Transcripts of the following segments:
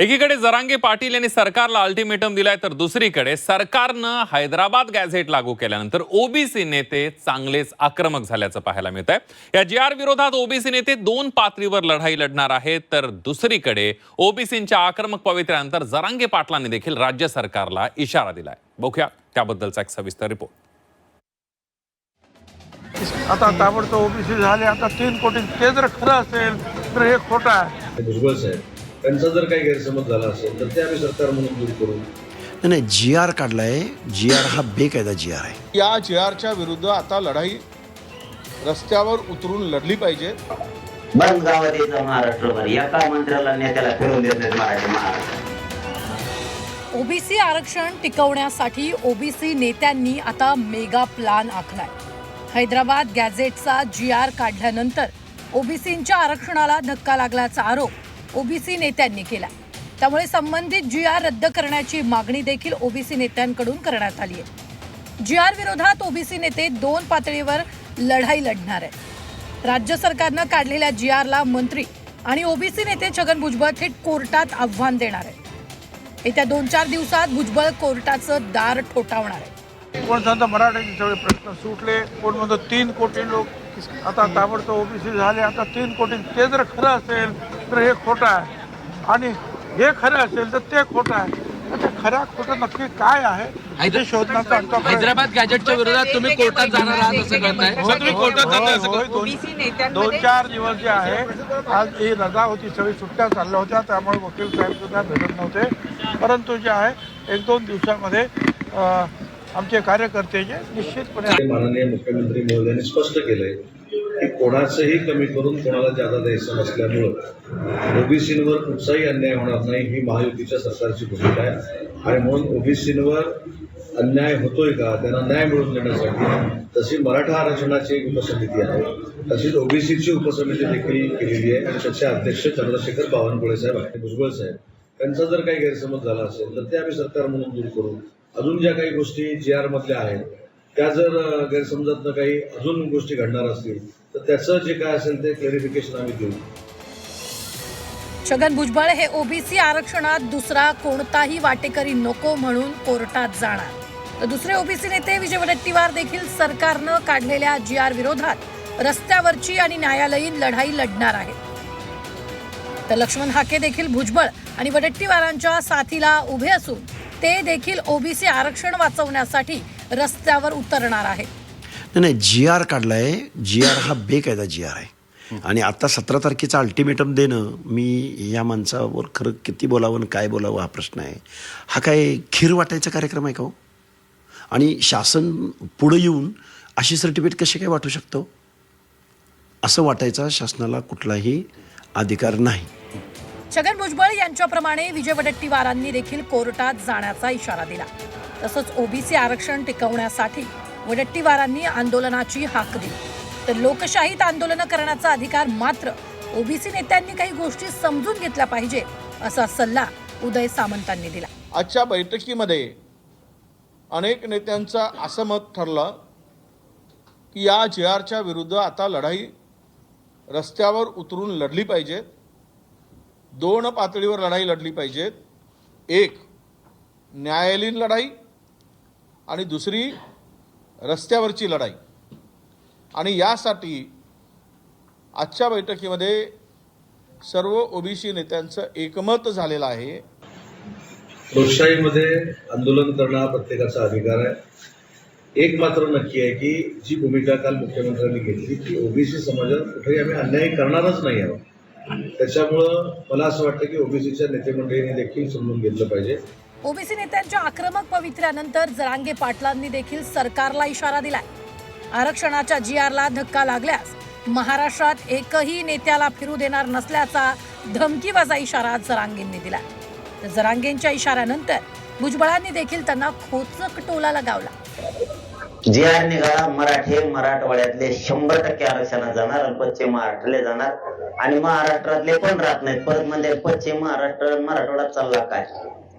एकीकडे जरांगे पाटील यांनी सरकारला अल्टिमेटम दिलाय तर दुसरीकडे सरकारनं हैदराबाद गॅझेट लागू केल्यानंतर ओबीसी नेते चांगलेच आक्रमक झाल्याचं पाहायला मिळत आहे या जी आर विरोधात ओबीसी नेते दोन पातळीवर लढाई लढणार आहेत तर दुसरीकडे ओबीसींच्या आक्रमक पवित्र्यानंतर जरांगे पाटलांनी देखील राज्य सरकारला इशारा दिलाय. बघूया त्याबद्दलचा एक सविस्तर रिपोर्ट. आता ताबडतोब ओबीसी झाले आता तीन कोटी ते जर खरं असेल तर हे खोटं आहे. भुजबळ साहेब त्यांचा जर काही गैरसमज झाला असेल तर ते आम्ही सरकार म्हणून दूर करू. नाही नाही जी आर काढलाय. जी आर हा बेकायदा जी आर आहे. या जे आरच्या विरुद्ध आता लढाई रस्त्यावर उतरून लढली पाहिजे. बंद गावात यायचं महाराष्ट्रभर एका मंत्र्याला नेत्याला फिरून देत नाहीत मराठी महाराष्ट्र ओबीसी आरक्षण टिकवण्यासाठी ओबीसी नेत्यांनी आता मेगा प्लान आखलाय. हैदराबाद गॅझेटचा जी आर काढल्यानंतर ओबीसींच्या आरक्षणाला धक्का लागल्याचा आरोप ओबीसी नेत्यांनी केला. त्यामुळे संबंधित जी आर रद्द करण्याची मागणी देखील ओबीसी नेत्यांकडून करण्यात आली आहे. जी आर विरोधात ओबीसी नेते दोन पातळीवर लढाई लढणार आहे राज्य सरकारनं काढलेल्या जी आरला मंत्री आणि ओबीसी नेते छगन भुजबळ थेट कोर्टात आव्हान देणार आहे येत्या दोन चार दिवसात भुजबळ कोर्टाचं दार ठोठावणार आहे कोण सांगतं मराठ्याचे सगळे प्रश्न सुटले कोण म्हणतो तीन कोटी लोक आता ताबडतोब ओबीसी झाले आता तीन कोटी ते जर खरं असेल तर हे खोटं आहे आणि हे खरं असेल तर ते खोटं आहे तर ते खऱ्या खोटं नक्की काय आहे हे शोधण्याचा आमचा. हैदराबाद गॅजेटच्या विरोधात तुम्ही कोर्टात जाणार आहात असं हो, तुम्ही कोर्टात जाताय असं होय, कळतंय. दोन दोन चार दिवस जे आहे आज ही रजा होती सगळी सुट्ट्या चालल्या होत्या त्यामुळे वकील साहेब सुद्धा भेटत नव्हते परंतु जे आहे एक दोन दिवसामध्ये अं, आमचे कार्यकर्ते जे निश्चितपणे माननीय मुख्यमंत्री महोदयांनी स्पष्ट केलंय की कोणाचंही कमी करून कोणाला जादा द्यायचं नसल्यामुळं ओबीसींवर कुठचाही अन्याय होणार नाही ही महायुतीच्या सरकारची भूमिका आहे. आणि म्हणून ओबीसींवर अन्याय होतोय का त्यांना न्याय मिळवून देण्यासाठी तशी मराठा आरक्षणाची एक उपसमिती आहे. तशीच ओबीसीची उपसमिती देखील केलेली आहे. आणि त्याचे अध्यक्ष चंद्रशेखर बावनकुळे साहेब आणि भुजबळ साहेब त्यांचा जर काही गैरसमज झाला असेल तर ते आम्ही सरकार म्हणून दूर करू. अजून ज्या काही गोष्टी जी आर मधल्या आहेत त्या जर गैरसमजातनं काही अजून गोष्टी घडणार असतील तर त्याचं जे काय असेल ते क्लॅरिफिकेशन आम्ही देऊ. छगन भुजबळ हे ओबीसी आरक्षणात दुसरा कोणताही वाटेकरी नको म्हणून कोर्टात जाणार. तर दुसरे ओबीसी नेते विजय वडेट्टीवार देखील सरकारनं काढलेल्या जी आर विरोधात रस्त्यावरची आणि न्यायालयीन लढाई लढणार आहेत तर लक्ष्मण हाके देखील भुजबळ आणि वडेट्टीवारांच्या साथीला उभे असून ते देखील ओबीसी आरक्षण वाचवण्यासाठी रस्त्यावर उतरणार आहेत नाही नाही जी आर काढलाय. जी आर हा बेकायदा जी आर आहे. आणि आता सतरा तारखेचा अल्टिमेटम देणं मी या माणसावर खरं किती बोलावं आणि काय बोलावं हा प्रश्न आहे. हा काय खीर वाटायचा कार्यक्रम आहे का हो? आणि शासन पुढं येऊन अशी सर्टिफिकेट कशी काय वाटू शकतो असं वाटायचा शासनाला कुठलाही अधिकार नाही. छगन भुजबळ यांच्याप्रमाणे विजय वडेट्टीवारांनी देखील कोर्टात जाण्याचा इशारा दिला. तसंच ओबीसी आरक्षण टिकवण्यासाठी वडट्टीवारांनी आंदोलनाची हाक दिली. तर लोकशाहीत आंदोलनं करण्याचा अधिकार मात्र ओबीसी नेत्यांनी काही गोष्टी समजून घेतल्या पाहिजे असा सल्ला उदय सामंतांनी दिला. आजच्या बैठकीमध्ये अनेक नेत्यांचं असं मत ठरलं की या जे आरच्या विरुद्ध आता लढाई रस्त्यावर उतरून लढली पाहिजे. दोन पातळीवर लढाई लढली पाहिजेत. एक न्यायालयीन लढाई आणि दुसरी रस्त्यावरची लढाई. आणि यासाठी आजच्या बैठकीमध्ये सर्व ओबीसी नेत्यांचं एकमत झालेलं आहे. लोकशाहीमध्ये आंदोलन करणं हा प्रत्येकाचा अधिकार आहे. एक मात्र नक्की आहे की जी भूमिका काल मुख्यमंत्र्यांनी घेतली की ओबीसी समाजात कुठेही आम्ही अन्याय करणारच नाही आहोत. त्याच्यामुळं मला असं वाटतं की ओबीसीच्या नेते मंडळींनी देखील समजून घेतलं पाहिजे. ओबीसी नेत्यांच्या आक्रमक पवित्र्यानंतर जरांगे पाटलांनी देखील सरकारला इशारा दिलाय. आरक्षणाच्या जी आरला धक्का लागल्यास महाराष्ट्रात एकही नेत्याला फिरू देणार नसल्याचा धमकीवाजा इशारा जरांगेंनी दिला तर जरांगेंच्या इशाऱ्यानंतर भुजबळांनी देखील त्यांना खोचक टोला लगावला. जे आर निघाला मराठे मराठवाड्यातले शंभर टक्के आरक्षणात जाणार पश्चिम महाराष्ट्राला जाणार. आणि महाराष्ट्रातले पण राहत नाहीत. परत म्हणजे पश्चिम महाराष्ट्र आणि मराठवाड्यात चालला काय?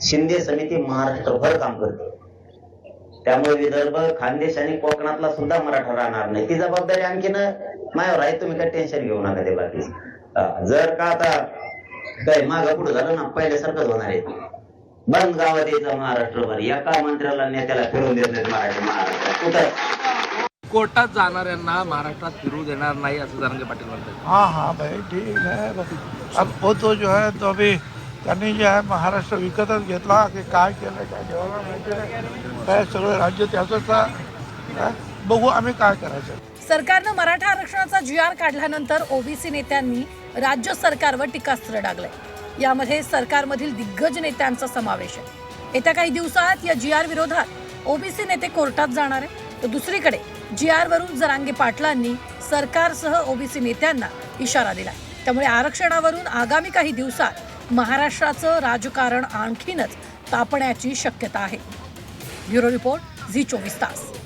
शिंदे समिती महाराष्ट्रभर काम करते. त्यामुळे विदर्भ खानदेश आणि कोकणातला सुद्धा मराठा राहणार नाही. ती जबाबदारी आणखीन माझ्यावर आहे. तुम्ही काय टेन्शन घेऊ नका ते बाकी. जर का आता काय मागं पुढे झालं ना पहिल्यासारखंच होणार आहे. बंद गावात यायचं महाराष्ट्रभर. एका मंत्र्याला नेत्याला फिरून देत नाहीत मराठी महाराष्ट्रात? कुठं? कोर्टात जाणाऱ्यांना महाराष्ट्रात फिरू देणार नाही असं जरांगे पाटील म्हणतात. हाँ हाँ भाई ठीक है अब वो तो जो है तो अभी त्यांनी जे आहे महाराष्ट्र विकतच घेतला. की काय केलं काय जेव्हा माहिती नाही काय सगळं राज्य त्याचंच बघू आम्ही काय करायचं. सरकारनं मराठा आरक्षणाचा जी आर काढल्यानंतर ओबीसी नेत्यांनी राज्य सरकारवर टीकास्त्र डागलंय. यामध्ये सरकारमधील दिग्गज नेत्यांचा समावेश आहे. येत्या काही दिवसात या जी आर विरोधात ओबीसी नेते कोर्टात जाणार आहे तर दुसरीकडे जी आर वरून जरांगे पाटलांनी सरकारसह ओबीसी नेत्यांना इशारा दिला त्यामुळे आरक्षणावरून आगामी काही दिवसात महाराष्ट्राचं राजकारण आणखीनच तापण्याची शक्यता आहे. ब्युरो रिपोर्ट झी चोवीस तास.